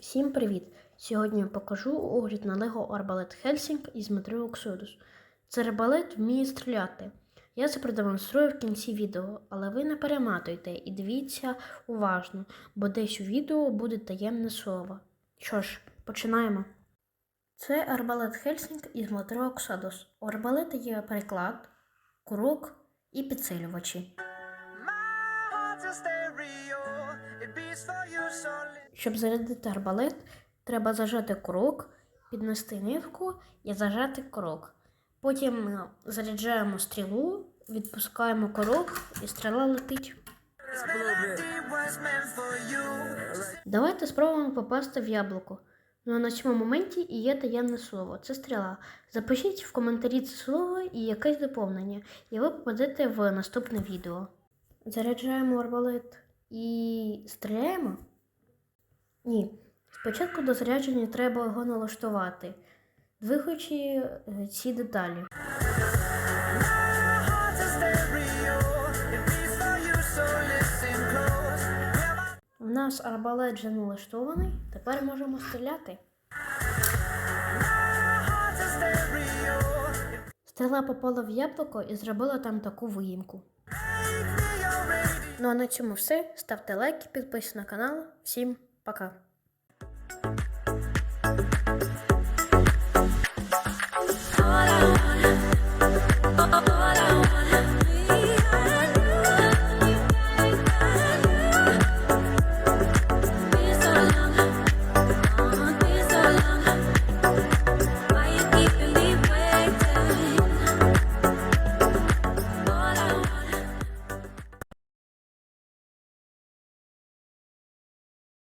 Всім привіт! Сьогодні я покажу огляд на Lego Arbalет Helsing із матеріалу Exodus. Цей арбалет вміє стріляти. Я це продемонструю в кінці відео, але ви не перематуйте і дивіться уважно, бо десь у відео буде таємне слово. Що ж, починаємо. Це арбалет Helsing із матеріалу Exodus. У арбалета є приклад, курок і підсилювачі. Щоб зарядити арбалет, треба зажати курок, піднести нитку і зажати курок. Потім заряджаємо стрілу, відпускаємо курок і стріла летить. Давайте спробуємо попасти в яблуко. Ну а на цьому моменті і є таємне слово. Це стріла. Запишіть в коментарі це слово і якесь доповнення, і ви попадете в наступне відео. Заряджаємо арбалет і стріляємо? Ні. Спочатку до зарядження треба його налаштувати, двигаючи е, ці деталі. У нас арбалет вже налаштований, тепер можемо стріляти. Стріла попала в яблуко і зробила там таку виїмку. Ну а на цьому все. Ставте лайки, підписуйтесь на канал. Всім пока!